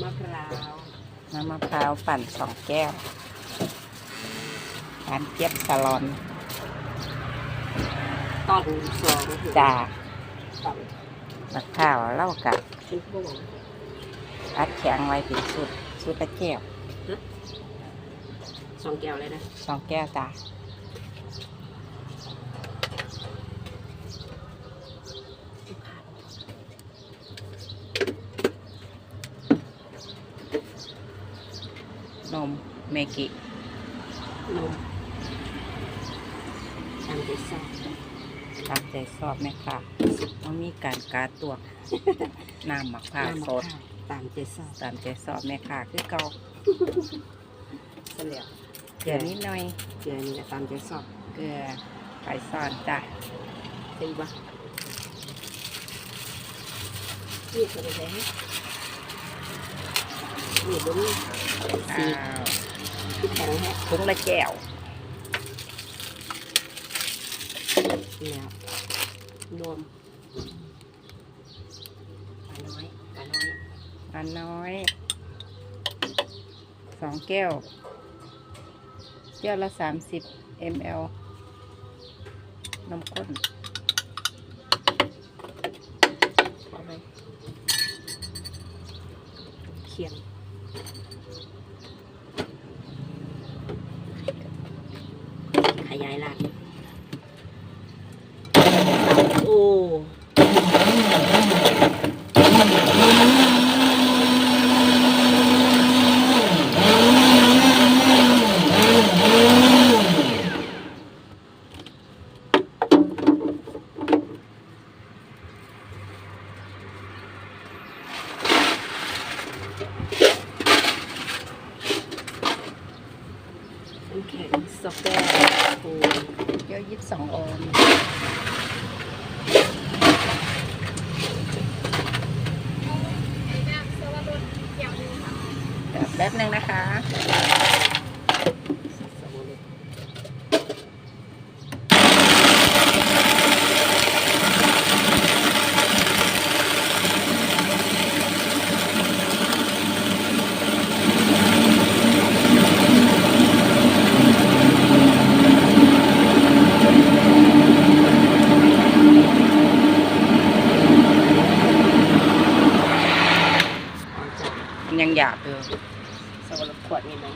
ำมะพร้าวน้ำมะพร้าวปั่นสองแก้วร้านเจี๊ยบสลอนตอนสองจ่าตอนมะพร้าวเล่ากับชุดบ่งอัดแข็งไว้เป็นสุดสุดละแก้วสองแก้วเลยนะสองแก้วจ้า นมเมกินมตามใจชอบตามใจชอบไหมค่ะมันมีการกาตวกน้ำมะพร้าวน้ำมะสพดร้าวตามใจชอบตามใจชอบแม่ค่ะคือเกาเสลียวเกลือนิดหน่อยเกลือนี่ก็ตามใจชอบเกลือไก่ซ่อนจ้ะตีบ่นี่ก็ได้ไหม นี่บุ้นอ้สีาวแข็งแฮะถุงละแก้วแล้วรวมปลาน้อยปลาน้อยอันน้อย สองแก้ว แก้วละสามสิบ ml นมข้นเอาไปเคียง ขยาย ลาดโอ้น้ำแข็งสเปรย์โอ้แก้วยี่สิบสองออนแป๊บนึงนะคะ ยังหยาบอยู่สกปรกขวดนี่ไหม